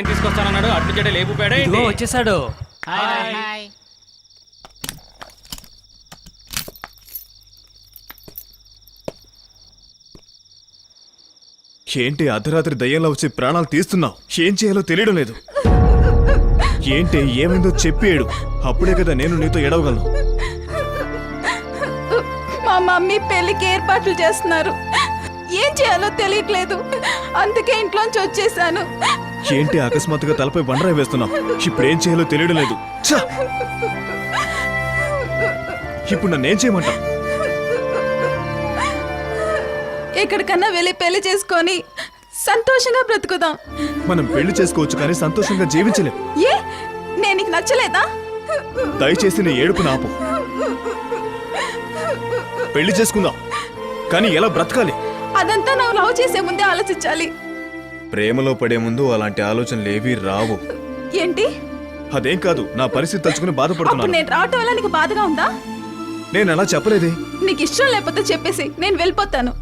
అమ్మాయిని తీసుకొస్తానన్నాడు. అటు చెడే లేపుపోయాడే ఇదిగో వచ్చేసాడు. ఏంటి అర్ధరాత్రి దయ్యంలో వచ్చి ప్రాణాలు తీస్తున్నావు? ఏం చేయాలో తెలియడం లేదు. ఏంటి ఏమైందో చెప్పేడు అప్పుడే కదా నేను నీతో ఎడవగలను మా మమ్మీ పెళ్ళికి ఏర్పాట్లు చేస్తున్నారు. ఏం చేయాలో తెలియట్లేదు. అందుకే ఇంట్లోంచి వచ్చేసాను. ఏంటి అకస్మాత్తుగా తలపై బండరాయి వేస్తున్నావు? ఇప్పుడు ఏం చేయాలో తెలియడం లేదు! ఇప్పుడు నన్ను ఏం చేయమంటావు? ఎక్కడికన్నా వెళ్ళి పెళ్ళి చేసుకొని సంతోషంగా బ్రతుకుదాం. మనం పెళ్ళి చేసుకోవచ్చు కానీ సంతోషంగా జీవించలేం. ఏ? నేను నీకు నచ్చలేదా? దయచేసి నీ ఏడుపు నాపు పెళ్ళి చేసుకుందాం. కానీ ఎలా బ్రతకాలి? అదంతా నువ్వు లవ్ చేసే ముందే ఆలోచించాలి. ప్రేమలో పడే ముందు అలాంటి ఆలోచనలు ఏవీ రావు. ఏంటి? అదేం కాదు నా పరిస్థితి తలుచుకుని అప్పుడు బాధపడుతున్నాను నేను రావటం వల్ల నీకు బాధగా ఉందా? నేను అలా చెప్పలేదే. నీకు ఇష్టం లేకపోతే చెప్పేసి నేను వెళ్ళిపోతాను.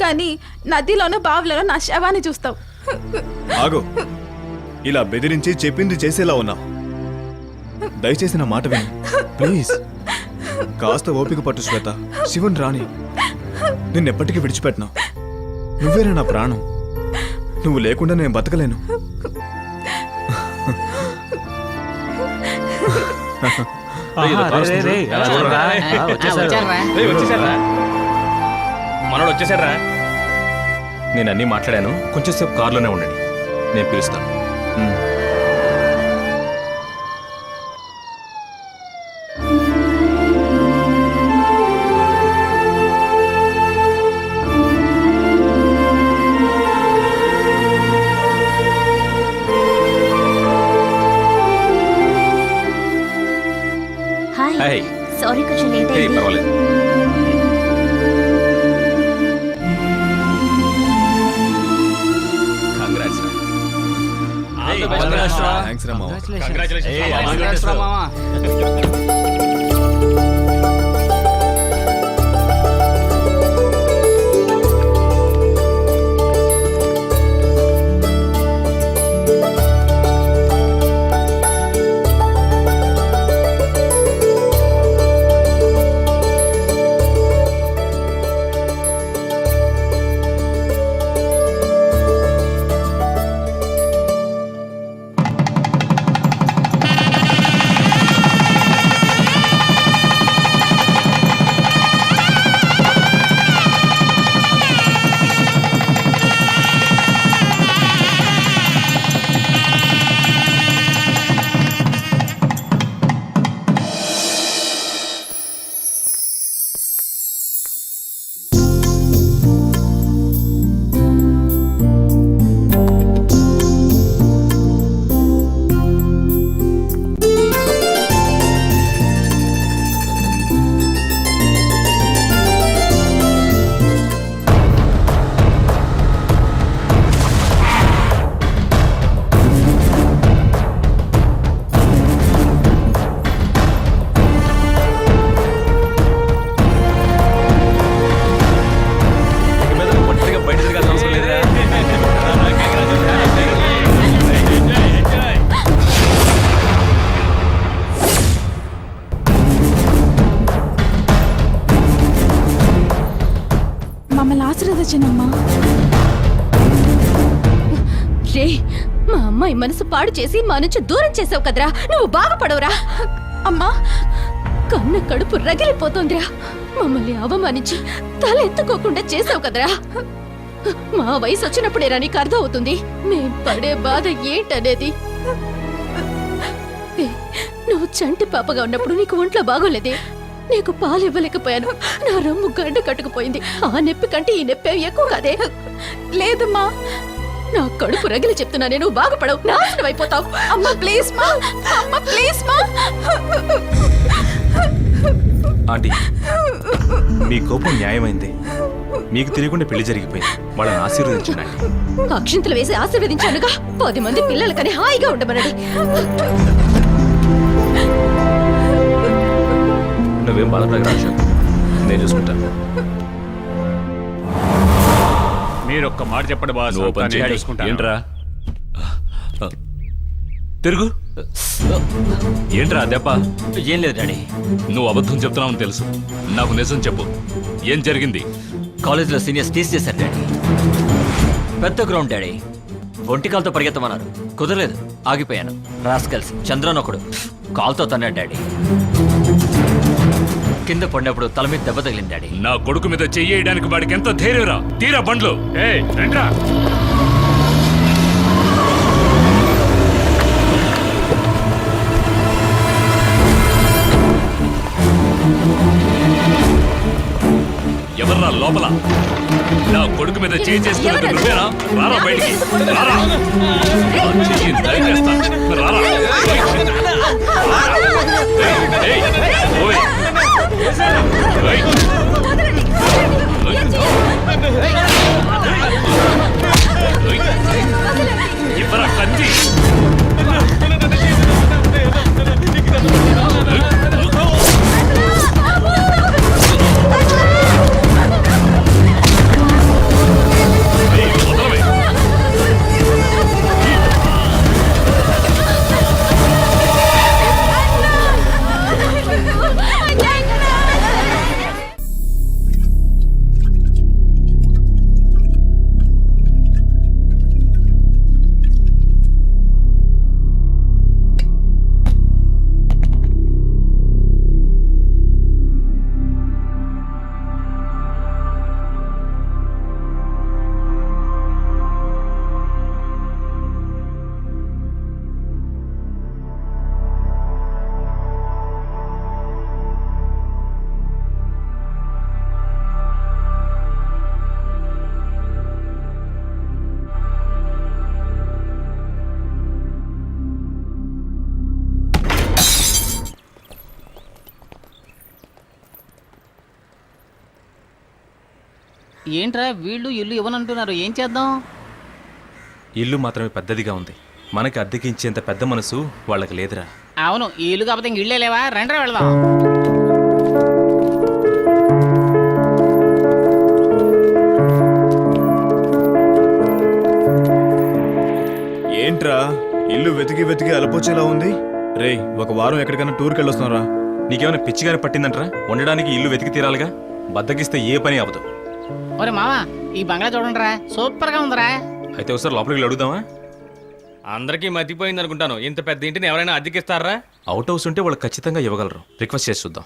కానీ నదిలోనూ బావిలోనూ నా శవాన్ని చూస్తావు. ఆగు. ఇలా బెదిరించి చెప్పింది చేసేలా ఉన్నావు. దయచేసి నా మాట విను. ప్లీజ్. కాస్త ఓపిక పట్టు శ్వేత. శివన్ రాణి. నిన్నెప్పటికీ విడిచిపెట్టినా. నువ్వేరా నా ప్రాణం? నువ్వు లేకుండా నేను బతకలేను. వచ్చేసారు. మనోడు వచ్చేసాడ్రా నేను అన్నీ మాట్లాడాను. కొంచెం సేపు కారులోనే ఉండండి. నేను పిలుస్తాను. థ్యాంక్స్ రా మావ Congratulations. ఏయ్, మామ. congrats రా, మామ. మమ్మల్ని ఆశీర్వదించనమ్మా రే మా అమ్మాయి మనసు పాడు చేసి మా నుంచి దూరం చేసావు కదరా. నువ్వు బాగుపడవురా. అమ్మా కన్న కడుపు రగిలిపోతుందిరా. మమ్మల్ని అవమానించి తల ఎత్తుకోకుండా చేసావు కదరా. మా వయసు వచ్చినప్పుడేరా నీకు అర్థం అవుతుంది మేం పడే బాధ ఏంటనేది? నువ్వు చంటి పాపగా ఉన్నప్పుడు నీకు ఒంట్లో బాగోలేదే? నీకు పాలు ఇవ్వలేకపోయాను. నా రొమ్ము గడ్డ కట్టుకుపోయింది. ఆ నొప్పి కంటే ఈ నొప్పి ఎక్కువ కాదే. లేదమ్మా నా కడుపు రగిలి చెప్తున్నా నేను బాగుపడవు. నాశనం అయిపోతావు. అమ్మా ప్లీజ్ మా. అమ్మ ప్లీజ్ మా. ఆంటీ మీ కోపం న్యాయమైంది. మీకు తెలియకుండా పెళ్ళి జరిగిపోయింది. వాళ్ళని ఆశీర్వదించండి. అక్షింతలు వేసి ఆశీర్వదించానుగా. పది మంది పిల్లలకని హాయిగా ఉండమనండి. నువ్వేం బాధపడక రాజు. నేను చూసుకుంటాను మీరు ఒక్క మాట చెప్పండి బాస్. నువ్వు ఓపెన్. చూసుకుంటాను. ఏంట్రా? తిరుగు. ఏంట్రా దెబ్బ? ఏం లేదు డాడీ. నువ్వు అబద్ధం చెప్తున్నావని తెలుసు. నాకు నిజం చెప్పు. ఏం జరిగింది? కాలేజీలో సీనియర్స్ టీస్ చేశారు డాడీ. పెద్ద గ్రౌండ్ డాడీ. ఒంటి కాలుతో పరిగెత్తమన్నారు. కుదరలేదు. ఆగిపోయాను. రాస్కల్స్. చంద్రన్ ఒకడు. కాల్తో తన్నాడు డాడీ. కింద పడినప్పుడు తల మీద దెబ్బ తగిలింది డాడీ నా కొడుకు మీద చెయ్యడానికి వాడికి ఎంత ధైర్యరా తీరా బండ్లు ఏ రండ్రా ఎవర్రా లోపల నా కొడుకు మీద చేయి చేసుకున్నది నువ్వేనా రారా బయటికి రారా ఆ చెయ్యి నరికేస్తా. రారా ఏయ్, ఏయ్, ఓయ్. ఏయ్. ఏంట్రా వీళ్ళు ఇల్లు ఇవ్వనంటున్నారు? ఏం చేద్దాం? ఇల్లు మాత్రమే పెద్దదిగా ఉంది. మనకి అద్దెకి ఇచ్చేంత పెద్ద మనసు వాళ్ళకి లేదురా. అవును ఈ ఇల్లు కాకపోతే ఇంక ఇళ్ళే లేవా? రండి వెళ్దాం. ఏంట్రా? ఇల్లు వెతికి వెతికి అలపోచేలా ఉంది? రేయ్ ఒక వారం ఎక్కడికైనా టూర్కి వెళ్ళొస్తున్నారా నీకేమైనా పిచ్చిగానే పట్టిందంట్రా? ఉండడానికి ఇల్లు వెతికి తీరాలిగా? బద్దకిస్తే ఏ పని అవ్వదు. ఒరే మావా ఈ బంగ్లా చూడండిరా సూపర్గా ఉందిరా. అయితే ఒకసారి లోపలికి వెళ్ళి అడుగుదామా? అందరికీ మతిపోయింది అనుకుంటాను. ఇంత పెద్ద ఇంటిని ఎవరైనా అద్దెకిస్తారా? అవుట్ హౌస్ ఉంటే వాళ్ళు ఖచ్చితంగా ఇవ్వగలరు. రిక్వెస్ట్ చేసి చూద్దాం.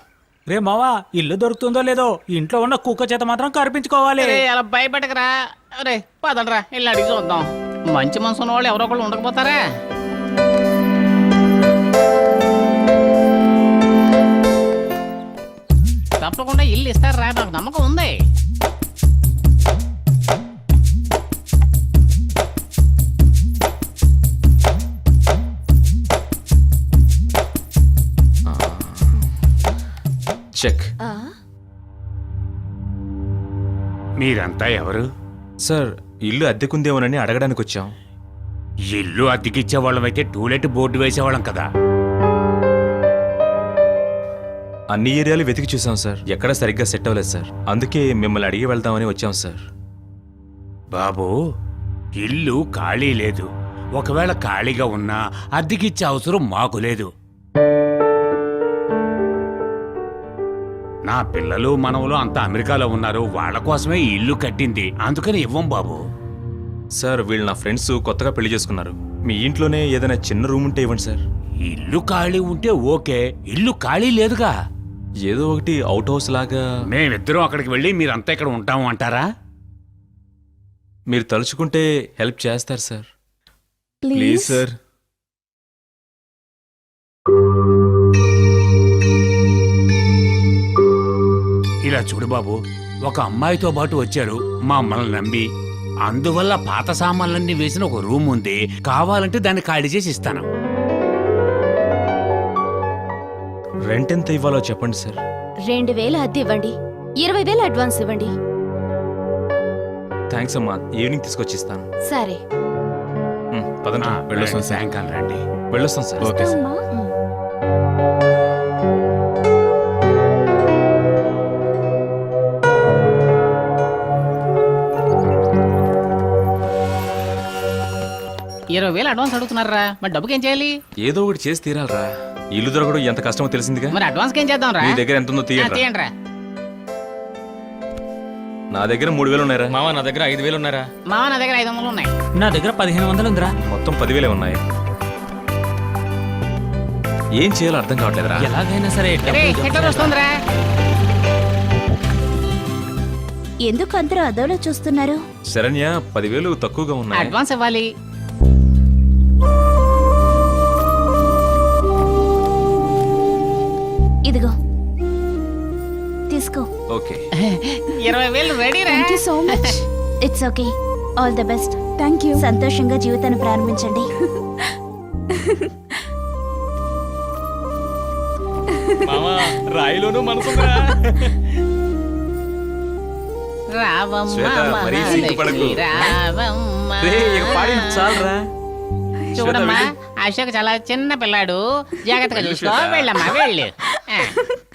రే మావా ఇల్లు దొరుకుతుందో లేదో ఇంట్లో ఉన్న కుక్క చేత మాత్రం కనిపించుకోవాలి అరే అలా భయపెట్టకరా. అరే పదండ్రా వెళ్ళి అడిగి చూద్దాం. మంచి మనసు ఉన్న వాళ్ళు ఎవరో ఒకళ్ళు ఉండకపోతారా? తప్పకుండా ఇల్లు ఇస్తారా? నాకు నమ్మకం ఉంది. చెక్. మీరంతా ఎవరు? సార్ ఇల్లు అద్దెకుందేమోనని అడగడానికి వచ్చాం ఇల్లు అద్దెకిచ్చే వాళ్ళమైతే టూలెట్ బోర్డు వేసేవాళ్ళం కదా. అన్ని ఏరియాలు వెతికి చూసాం సార్. ఎక్కడ సరిగ్గా సెట్ అవ్వలేదు సార్. అందుకే మిమ్మల్ని అడిగి వెళ్దామని వచ్చాం సార్. బాబు ఇల్లు ఖాళీ లేదు. ఒకవేళ ఖాళీగా ఉన్నా అద్దెకిచ్చే అవసరం మాకు లేదు. నా పిల్లలు మనవలు అంతా అమెరికాలో ఉన్నారు. వాళ్ళ కోసమే ఈ ఇల్లు కట్టింది. అందుకని ఇవ్వం బాబు. సార్ వీళ్ళు నా ఫ్రెండ్స్ కొత్తగా పెళ్ళి చేసుకున్నారు. మీ ఇంట్లోనే ఏదైనా చిన్న రూమ్ ఉంటే ఇవ్వండి సార్. ఇల్లు ఖాళీ ఉంటే ఓకే. ఇల్లు ఖాళీ లేదుగా. ఏదో ఒకటి అవుట్ హౌస్ లాగా. మేమిద్దరం అక్కడికి వెళ్ళి మీరంతా ఇక్కడ ఉంటాము అంటారా? మీరు తలుచుకుంటే హెల్ప్ చేస్తారు సార్. ప్లీజ్. సార్. ఇలా చూడు బాబు ఒక అమ్మాయితో పాటు వచ్చారు మమ్మల్ని నమ్మి. అందువల్ల పాత సామాన్లన్నీ వేసిన ఒక రూమ్ ఉంది కావాలంటే దాన్ని ఖాళీ చేసి ఇస్తాను. రెంట్ ఎంత ఇవ్వాలో చెప్పండి సార్. రెండు వేలు అద్దె ఇవ్వండి ఇరవై వేలు అడ్వాన్స్ ఇవ్వండి. థ్యాంక్స్ అమ్మా ఈవినింగ్ తీసుకొచ్చి ఇస్తాను సరే పదండి వెళ్ళొస్తాం సార్. సాయంకాలం రండి. వెళ్ళొస్తాం సార్. Okay sir. ఇరవై వేలు అడ్వాన్స్ అడుగుతున్నారా? మరి డబ్బుకి ఏం చేయాలి? ఏదో ఒకటి చేసి తీరాలరా. ఇల్లు దొరకడం ఎంత కష్టమో తెలిసిందిగా? మరి అడ్వాన్స్ ఏం చేద్దాం రా నీ దగ్గర ఎంత ఉందో తీయండి తీయండి రా నా దగ్గర మూడు వేలు ఉన్నాయరా. మావా నా దగ్గర ఐదు వేలు ఉన్నారా మామ నా దగ్గర ఐదు వందలు ఉన్నాయి. నా దగ్గర పదిహేను వందలు ఉందిరా. మొత్తం పదివేలే ఉన్నాయి. ఏం చేయాలో అర్థం కావట్లేదురా. ఎలాగైనా సరే వస్తుందిరా. ఎందుకు అందరూ అదోలో చూస్తున్నారు? శరణ్య పదివేలు తక్కువగా ఉన్నాయి. అడ్వాన్స్ ఇవ్వాలి. ఇదిగో. తీసుకో. ఓకే. ఇరవై వేలు రెడీ రా. So much it's okay all the best thank you సంతోషంగా జీవితాన్ని ప్రారంభించండి. మామా రాయిలోను మనసుందిరా. రావమ్మ శ్వేత, మరీ మహాలక్ష్మి, సిగ్గుపడకు. రావమ్మ. రే ఇక పాడి చాలరా. చూడమ్మా అశోక్ చాలా చిన్న పిల్లాడు. జాగ్రత్తగా చూసుకో. వెళ్ళమ్మా వెళ్ళు. Ah.